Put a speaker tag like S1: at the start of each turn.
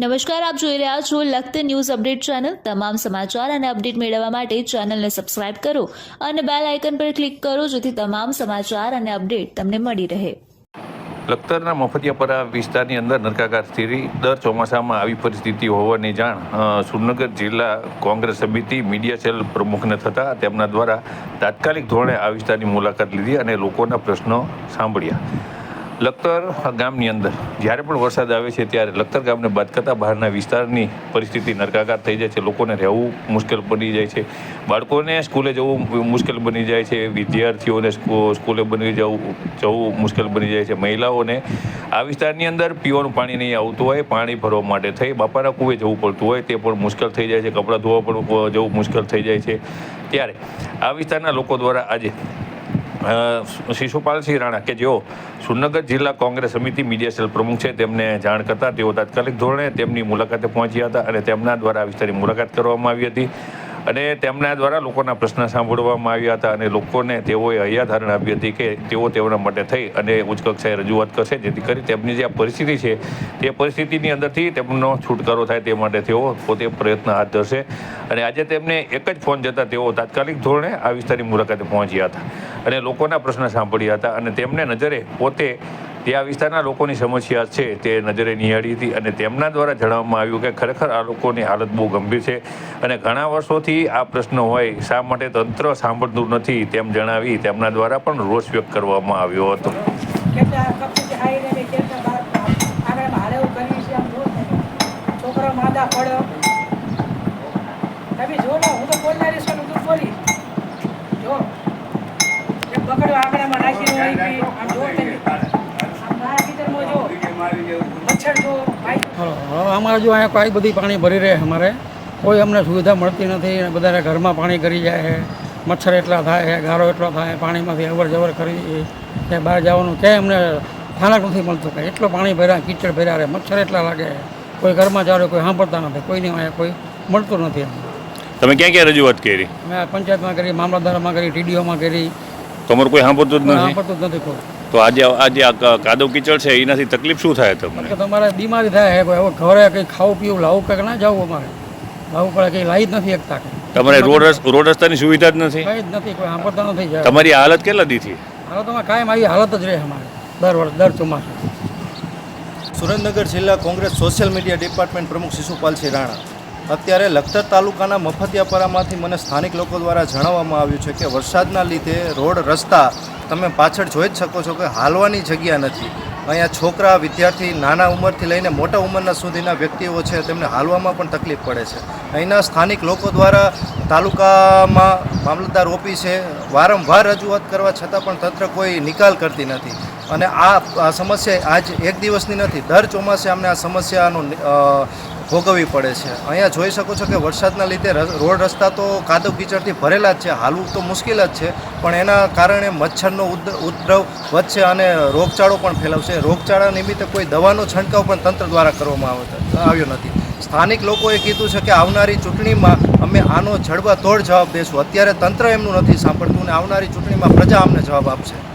S1: નમસ્કાર, આપ જોઈ રહ્યા છો લખત ન્યૂઝ અપડેટ ચેનલ. તમામ સમાચાર અને અપડેટ મેળવવા માટે ચેનલને સબસ્ક્રાઇબ કરો અને બેલ આઇકન પર ક્લિક કરો જેથી તમામ સમાચાર અને અપડેટ તમને મળી રહે.
S2: લખતરના મફતિયાપરા વિસ્તારની અંદર નરકાકાર સ્થિતિ. દર ચોમાસામાં આવી પરિસ્થિતિ હોવાની જાણ સુરનગર જિલ્લા કોંગ્રેસ સમિતિ મીડિયા સેલ પ્રમુખને થતાં તેમના દ્વારા તાત્કાલિક ધોરણે આ વિસ્તારની મુલાકાત લીધી અને લોકોના પ્રશ્નો સાંભળ્યા. લખતર ગામની અંદર. જ્યારે પણ વરસાદ આવે છે ત્યારે લખતર ગામને બાદ કરતાં બહારના વિસ્તારની પરિસ્થિતિ નરકાકાર થઈ જાય છે. લોકોને રહેવું મુશ્કેલ બની જાય છે. બાળકોને સ્કૂલે જવું મુશ્કેલ બની જાય છે. વિદ્યાર્થીઓને સ્કૂ- સ્કૂલે બની જવું જવું મુશ્કેલ બની જાય છે. મહિલાઓને આ વિસ્તારની અંદર પીવાનું પાણી નહીં આવતું હોય, પાણી ભરવા માટે થઈ. બાપાના કૂવે જવું પડતું હોય, તે પણ મુશ્કેલ થઈ જાય છે. કપડાં ધોવા પણ જવું મુશ્કેલ થઈ જાય છે. ત્યારે આ વિસ્તારના લોકો દ્વારા આજે શિશુપાલસિંહ રાણા કે જેઓ સુરનગર જિલ્લા કોંગ્રેસ સમિતિ મીડિયા સેલ પ્રમુખ છે, તેમને જાણ કરતા તેઓ તાત્કાલિક ધોરણે તેમની મુલાકાતે પહોંચ્યા હતા અને તેમના દ્વારા આ વિસ્તારની મુલાકાત કરવામાં આવી હતી. અને તેમના દ્વારા લોકોના પ્રશ્ન સાંભળવામાં આવ્યા હતા અને લોકોને તેઓએ હૈયાધારણ આપી હતી કે તેઓ તેમના માટે થઈ અને ઉચ્ચ કક્ષાએ રજૂઆત કરશે, જેથી કરી તેમની જે આ પરિસ્થિતિ છે, તે પરિસ્થિતિની અંદરથી તેમનો છુટકારો થાય તે માટે તેઓ પોતે પ્રયત્ન હાથ ધરશે. અને આજે તેમને એક જ ફોન જતા તેઓ તાત્કાલિક ધોરણે આ વિસ્તારની મુલાકાતે પહોંચ્યા હતા અને લોકોના પ્રશ્ન સાંભળ્યા હતા અને તેમને નજરે પોતે તે આ વિસ્તારના લોકોની સમસ્યા છે, તે નજરે નિહાળી હતી અને તેમના દ્વારા જણાવવામાં આવ્યું કે ખરેખર આ લોકોની હાલત બહુ ગંભીર છે અને ઘણા વર્ષોથી આ પ્રશ્ન હોય, શા માટે તંત્ર સાંભળતું નથી તેમ જણાવી તેમના દ્વારા પણ રોષ વ્યક્ત કરવામાં આવ્યો હતો.
S3: માદા પડ્યો. તમે જો ને, હું તો બોલનારી છું તું બોલી જો એક આંગણામાં નાખીને વળી ખેતરમાં જો. મચ્છર જો
S4: અમારે જો અહીંયા કોઈ બધી પાણી ભરી રહે અમારે. કોઈ અમને સુવિધા મળતી નથી અને બધાને ઘરમાં પાણી કરી જાય છે. મચ્છર એટલા થાય છે ગારો એટલો થાય પાણીમાંથી અવર જવર કરી કે બહાર જવાનું ક્યાંય અમને સ્થાનક નથી મળતું કે એટલું પાણી ભર્યા કીચડ ભર્યા રહે મચ્છર એટલા લાગે કોઈ ઘરમાં ચાલે કોઈ સાંભળતા નથી કોઈની અહીંયા કોઈ મળતું નથી અમને.
S2: તમે ક્યાં ક્યાં રજૂઆત કરી?
S4: મેં પંચાયતમાં કરી મામલતદારમાં કરી ટીડીઓમાં કરી.
S2: તમારું કોઈ સાંભળતું
S4: જ નથી. સાંભળતું જ નથી કોઈ.
S2: તો આજે આજે આ કાદવ કીચડ છે એનાથી તકલીફ શું થાય તમને?
S4: કે તમારે બીમારી થાય છે કોઈ. ઘરે કંઈ ખાવું પીવું લાવવું કંઈક ના જવું અમારે. લાવવું પડે કંઈ લાવી જ નથી એકતા
S2: તમારે રોડ રોડ રસ્તાની સુવિધા જ નથી?
S4: કંઈ જ નથી કોઈ સાંભળતા નથી જાય.
S2: તમારી હાલત કેટલા દીથી
S4: હાલતમાં કાયમ આવી હાલત જ રહે અમારે. દર વર્ષ દર ચોમાસું.
S5: સુરેન્દ્રનગર જિલ્લા કોંગ્રેસ સોશિયલ મીડિયા ડિપાર્ટમેન્ટ પ્રમુખ શિશુપાલસિંહ રાણા. અત્યારે લખતર તાલુકાના મફતિયાપરામાંથી મને સ્થાનિક લોકો દ્વારા જણાવવામાં આવ્યું છે કે વરસાદના લીધે રોડ, રસ્તા તમે પાછળ જોઈ જ શકો છો કે હાલવાની જગ્યા નથી. અહીંયા છોકરા, વિદ્યાર્થી, નાના ઉંમરથી લઈને મોટા ઉંમરના સુધીના વ્યક્તિઓ છે, તેમને હાલવામાં પણ તકલીફ પડે છે. અહીંના સ્થાનિક લોકો દ્વારા તાલુકામાં મામલતદાર છે વારંવાર રજૂઆત કરવા છતાં પણ તંત્ર કોઈ નિકાલ કરતી નથી. અને આ સમસ્યા આજ એક દિવસની નથી, દર ચોમાસે અમને આ સમસ્યાનો ભોગવવી પડે છે. અહીંયા જોઈ શકો છો કે વરસાદના લીધે રોડ રસ્તા તો કાદવ કીચડથી ભરેલા જ છે. હાલવું તો મુશ્કેલ જ છે, પણ એના કારણે મચ્છરનો ઉદ- ઉપદ્રવ વધશે અને રોગચાળો પણ ફેલાવશે. રોગચાળા નિમિત્તે કોઈ દવાનો છંટકાવ પણ તંત્ર દ્વારા કરવામાં આવ્યો નથી. સ્થાનિક લોકોએ કીધું છે કે આવનારી ચૂંટણીમાં અમે આનો જડબા તોડ જવાબ દેશું. અત્યારે તંત્ર એમનું નથી સાંભળતું અને આવનારી ચૂંટણીમાં પ્રજા અમને જવાબ આપશે.